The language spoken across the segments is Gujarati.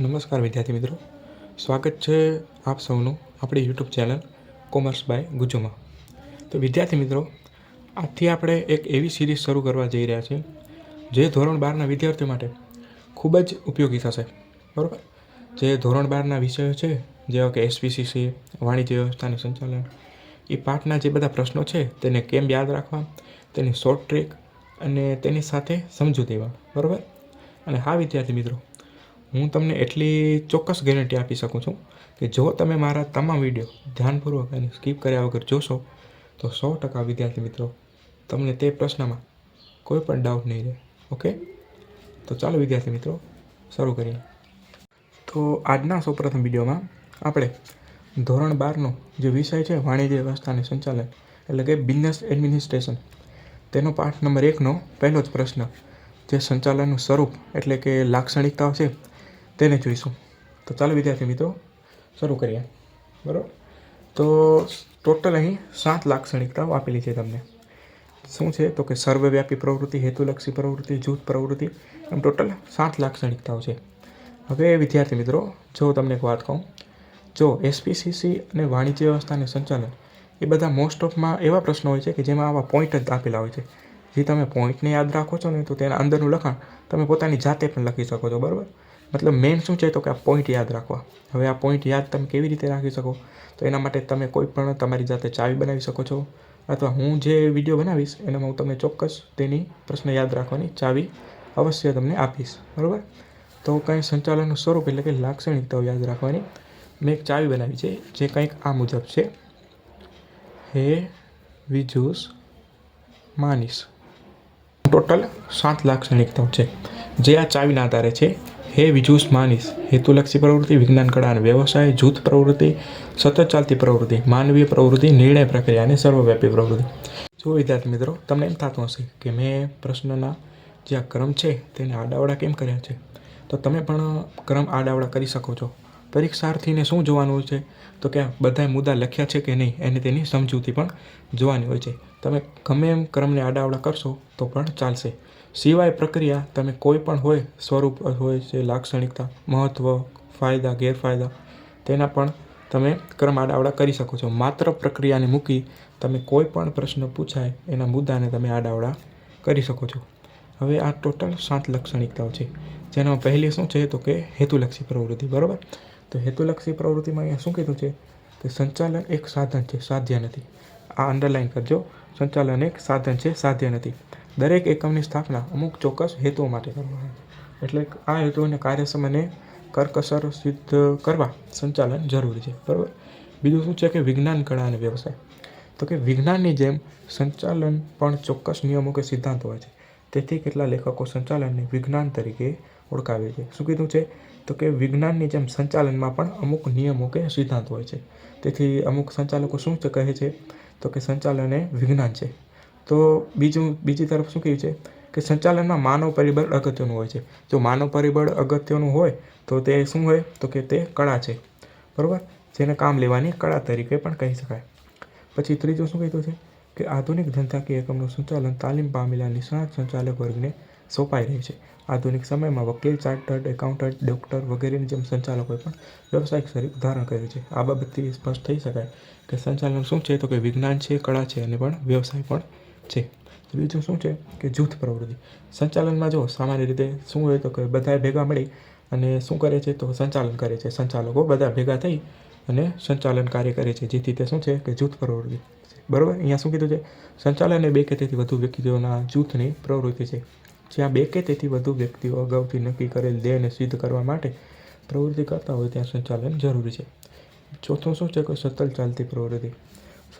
નમસ્કાર વિદ્યાર્થી મિત્રો. સ્વાગત છે આપ સૌનું આપણી યુટ્યુબ ચેનલ કોમર્સ બાય ગુજુમાં તો વિદ્યાર્થી મિત્રો, આજથી આપણે એક એવી સિરીઝ શરૂ કરવા જઈ રહ્યા છીએ, જે ધોરણ બારના વિદ્યાર્થીઓ માટે ખૂબ જ ઉપયોગી થશે. બરાબર? જે ધોરણ બારના વિષયો છે, જેવા કે એસપીસીસી વાણિજ્ય વ્યવસ્થાનું સંચાલન, એ પાઠના જે બધા પ્રશ્નો છે, તેને કેમ યાદ રાખવા, તેની શોર્ટ ટ્રીક અને તેની સાથે સમજૂતી પણ બરાબર? અને હા વિદ્યાર્થી મિત્રો હું તમને એટલી ચોક્કસ ગેરંટી આપી શકું છું કે જો તમે મારા તમામ વીડિયો ધ્યાનપૂર્વક અને સ્કીપ કર્યા વગર જોશો, તો સો ટકા વિદ્યાર્થી મિત્રો, તમને તે પ્રશ્નમાં કોઈ પણ ડાઉટ નહીં રહે ઓકે તો ચાલો વિદ્યાર્થી મિત્રો, શરૂ કરીએ. તો આજના સૌપ્રથમ વિડીયોમાં આપણે ધોરણ બારનો જે વિષય છે, વાણિજ્ય વ્યવસ્થાને સંચાલન, એટલે કે બિઝનેસ એડમિનિસ્ટ્રેશન તેનો પાઠ નંબર એકનો પહેલો જ પ્રશ્ન, જે સંચાલનનું સ્વરૂપ, એટલે કે લાક્ષણિકતાઓ છે તેને જોઈશું. તો ચાલો વિદ્યાર્થી મિત્રો, શરૂ કરીએ. બરાબર? તો ટોટલ અહીં સાત લાક્ષણિકતાઓ આપેલી છે તમને. શું છે? તો કે સર્વવ્યાપી પ્રવૃત્તિ, હેતુલક્ષી પ્રવૃત્તિ, જૂથ પ્રવૃત્તિ, એમ ટોટલ સાત લાક્ષણિકતાઓ છે. હવે વિદ્યાર્થી મિત્રો, જો તમને એક વાત કહું, જો એસપીસીસી અને વાણિજ્ય વ્યવસ્થાને સંચાલન એ બધા મોસ્ટ ઓફમાં એવા પ્રશ્નો હોય છે કે જેમાં આવા પોઈન્ટ જ આપેલા હોય છે. જે તમે પોઈન્ટને યાદ રાખો છો ને, તો તેના અંદરનું લખાણ તમે પોતાની જાતે પણ લખી શકો છો. બરાબર? મતલબ મેઇન શું છે તો કે આ પોઈન્ટ યાદ રાખવા. હવે આ પોઈન્ટ યાદ તમે કેવી રીતે રાખી શકો? તો એના માટે તમે કોઈ પણ તમારી જાતે ચાવી બનાવી શકો છો. અથવા હું જે વીડિયો બનાવીશ, એનામાં હું તમને ચોક્કસ તેની પ્રશ્ન યાદ રાખવાની ચાવી અવશ્ય તમને આપીશ. બરાબર? તો કંઈ સંચાલનનું સ્વરૂપ એટલે કે લાક્ષણિકતાઓ યાદ રાખવાની મેં એક ચાવી બનાવી છે, જે કંઈક આ મુજબ છે. હે વિજુસ માનીશ. ટોટલ સાત લાક્ષણિકતાઓ છે. જે આ ચાવીના આધારે છે. હે વિજુસ માનીશ હેતુલક્ષી પ્રવૃત્તિ, વિજ્ઞાન કળા અને વ્યવસાય, જૂથ પ્રવૃત્તિ, સતત ચાલતી પ્રવૃત્તિ, માનવીય પ્રવૃત્તિ, નિર્ણય પ્રક્રિયા અને સર્વવ્યાપી પ્રવૃત્તિ. જો વિદ્યાર્થી મિત્રો, તમને એમ થતું હશે કે મેં પ્રશ્નના જે આ ક્રમ છે તેને આડાવડા કેમ કર્યા છે? તો તમે પણ ક્રમ આડાવડા કરી શકો છો. પરીક્ષાર્થીને શું જોવાનું છે? તો કે બધા મુદ્દા લખ્યા છે કે નહીં, એને તેની સમજૂતી પણ જોવાની હોય છે. તમે ગમે એમ ક્રમને આડાવડા કરશો તો પણ ચાલશે. સિવાય પ્રક્રિયા તમે કોઈ પણ હોય, સ્વરૂપ હોય છે લાક્ષણિકતા મહત્ત્વ ફાયદા, ગેરફાયદા, તેના પણ તમે ક્રમ આડાવડા કરી શકો છો. માત્ર પ્રક્રિયાને મૂકી તમે કોઈ પણ પ્રશ્ન પૂછાય, એના મુદ્દાને તમે આડાવડા કરી શકો છો. હવે આ ટોટલ સાત લાક્ષણિકતાઓ છે. જેનામાં પહેલી શું છે તો કે હેતુલક્ષી પ્રવૃત્તિ, બરાબર? તો હેતુલક્ષી પ્રવૃત્તિમાં અહીંયા શું કીધું છે કે સંચાલન એક સાધન છે, સાધ્ય નથી. આ અંડરલાઈન કરજો. સંચાલન એક સાધન છે, સાધ્ય નથી. દરેક એકમની સ્થાપના અમુક ચોક્કસ હેતુઓ માટે કરવામાં આવે એટલે આ હેતુઓને કાર્યક્ષમ અને કરકસર સિદ્ધ કરવા સંચાલન જરૂરી છે. બરાબર? બીજું શું છે કે વિજ્ઞાન, કળા અને વ્યવસાય? તો કે વિજ્ઞાનની જેમ સંચાલન પણ ચોક્કસ નિયમો કે સિદ્ધાંતો હોય છે. તેથી કેટલા લેખકો સંચાલનને વિજ્ઞાન તરીકે ઓળખાવે છે. શું કીધું છે? તો કે વિજ્ઞાનની જેમ સંચાલનમાં પણ અમુક નિયમો કે સિદ્ધાંત હોય છે. તેથી અમુક સંચાલકો શું કહે છે? તો કે સંચાલન એ વિજ્ઞાન છે. તો બીજું, બીજી તરફ શું કહ્યું છે કે સંચાલનમાં માનવ પરિબળ અગત્યનું હોય છે. જો માનવ પરિબળ અગત્યનું હોય, તો તે શું હોય? તો કે તે કળા છે. બરાબર? જેને કામ લેવાની કળા તરીકે પણ કહી શકાય. પછી ત્રીજું શું કીધું છે કે આધુનિક ધંધાકીય એકમનું સંચાલન તાલીમ પામેલા નિષ્ણાત સંચાલક વર્ગને સોંપાઈ રહી છે. આધુનિક સમયમાં વકીલ, ચાર્ટર્ડ એકાઉન્ટન્ટ, ડૉક્ટર વગેરેની જેમ સંચાલકોએ પણ વ્યવસાયિક સ્વરૂપ ધારણ કર્યું છે. આ બાબતથી સ્પષ્ટ થઈ શકાય કે સંચાલન શું છે? તો કે વિજ્ઞાન છે, કળા છે અને પણ વ્યવસાય પણ છે. બીજું શું છે કે જૂથ પ્રવૃત્તિ. સંચાલનમાં જો સામાન્ય રીતે શું હોય તો કે બધા ભેગા મળી અને શું કરે છે તો સંચાલન કરે છે. સંચાલકો બધા ભેગા થઈ અને સંચાલન કાર્ય કરે છે. જેથી તે શું છે કે જૂથ પ્રવૃત્તિ બરાબર? અહીંયા શું કીધું છે? સંચાલન એ બે કે તેથી વધુ વ્યક્તિઓના જૂથની પ્રવૃત્તિ છે. જ્યાં બે કે તેથી વધુ વ્યક્તિઓ અગાઉથી નક્કી કરેલ ધ્યેયને સિદ્ધ કરવા માટે પ્રવૃત્તિ કરતા હોય ત્યાં સંચાલન જરૂરી છે. ચોથું શું છે કે સતત ચાલતી પ્રવૃત્તિ?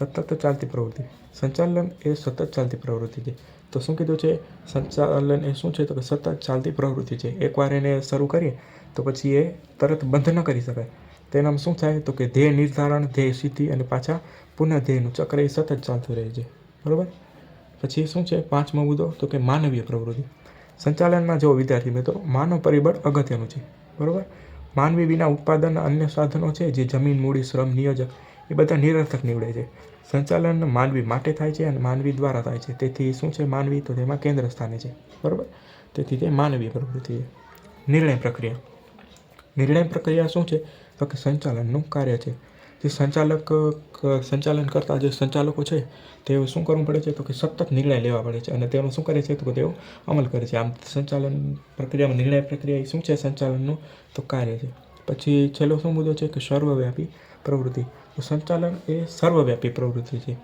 સતત ચાલતી પ્રવૃત્તિ. સંચાલન એ સતત ચાલતી પ્રવૃત્તિ છે. તો શું કીધું છે? સંચાલન એ શું છે? તો કે સતત ચાલતી પ્રવૃત્તિ છે. એકવાર એને શરૂ કરીએ, તો પછી એ તરત બંધ ન કરી શકાય. તેનામાં શું થાય? તો કે ધ્યેય નિર્ધારણ, ધ્યેય સિદ્ધિ અને પાછા પુનઃ ધ્યેયનું ચક્ર એ સતત ચાલતું રહે છે. બરાબર? પછી શું છે? પાંચમો મુદ્દો, તો કે માનવીય પ્રવૃત્તિ. સંચાલનમાં જો વિદ્યાર્થી મિત્રો, માનવ પરિબળ અગત્યનું છે. બરાબર? માનવી વિના ઉત્પાદન અન્ય સાધનો છે, જે જમીન, મૂડી, શ્રમ નિયોજક એ બધા નિરર્થક નીવડે છે. સંચાલન માનવી માટે થાય છે અને માનવી દ્વારા થાય છે. તેથી શું છે માનવી? તો તેમાં કેન્દ્ર સ્થાને છે. બરાબર? તેથી તે માનવીય પ્રવૃત્તિ છે. નિર્ણય પ્રક્રિયા. નિર્ણય પ્રક્રિયા શું છે? તો કે સંચાલનનું કાર્ય છે. જે સંચાલક, સંચાલન કરતા જે સંચાલકો છે, તેઓ શું કરવું પડે છે? તો કે સતત નિર્ણય લેવા પડે છે. અને તેનું શું કરે છે? તો કે તેઓ અમલ કરે છે. આમ સંચાલન પ્રક્રિયામાં નિર્ણય પ્રક્રિયા એ શું છે? સંચાલનનું તો કાર્ય છે. પછી છેલ્લો શું મુદ્દો છે? કે સર્વવ્યાપી પ્રવૃત્તિ. સંચાલન એ સર્વવ્યાપી પ્રવૃત્તિ છે.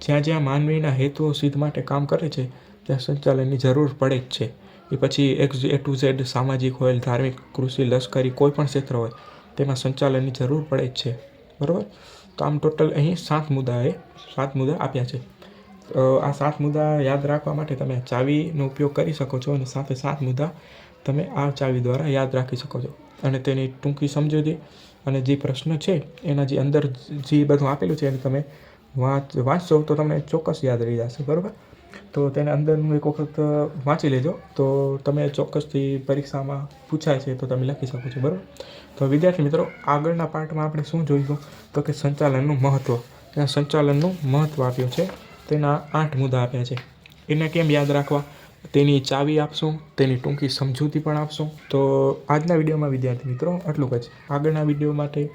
જ્યાં જ્યાં માનવીના હેતુઓ સિદ્ધ માટે કામ કરે છે, ત્યાં સંચાલનની જરૂર પડે જ છે. એ પછી એક્સ એ ટુ ઝેડ સામાજિક હોય, ધાર્મિક, કૃષિ, લશ્કરી, કોઈ પણ ક્ષેત્ર હોય, તેમાં સંચાલનની જરૂર પડે જ છે. બરાબર? તો આમ ટોટલ અહીં સાત મુદ્દાએ, સાત મુદ્દા આપ્યા છે. આ સાત મુદ્દા યાદ રાખવા માટે તમે ચાવીનો ઉપયોગ કરી શકો છો અને સાથે સાત મુદ્દા તમે આ ચાવી દ્વારા યાદ રાખી શકો છો. અને તેની ટૂંકી સમજૂતી અને જે પ્રશ્ન છે, એના જે અંદર જે બધું આપેલું છે એને તમે વાંચ, વાંચશો તો તમને ચોક્કસ યાદ રહી જશે, બરાબર? તો તેને અંદરનું એક વખત વાંચી લેજો. તો તમે ચોક્કસથી પરીક્ષામાં પૂછાય છે તો તમે લખી શકો છો, બરાબર? તો વિદ્યાર્થી મિત્રો, આગળના પાર્ટમાં આપણે શું જોઈશું? તો કે સંચાલનનું મહત્ત્વ ત્યાં સંચાલનનું મહત્ત્વ આપ્યું છે. તેના આઠ મુદ્દા આપ્યા છે. એને કેમ યાદ રાખવા? તેની ચાવી આપશું, તેની ટૂંકી સમજૂતી પણ આપશું. તો આજના વિડીયોમાં, વિદ્યાર્થી મિત્રો, આટલું જ. આગળના વીડિયો માટે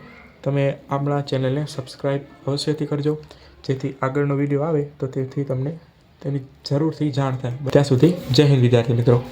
તમે આપણા ચેનલને સબસ્ક્રાઈબ અવશ્યથી કરજો. જેથી આગળનો વીડિયો આવે, તો તેથી તમને તેની જરૂરથી જાણ થાય. ત્યાં સુધી જય હિન્દ, વિદ્યાર્થી મિત્રો.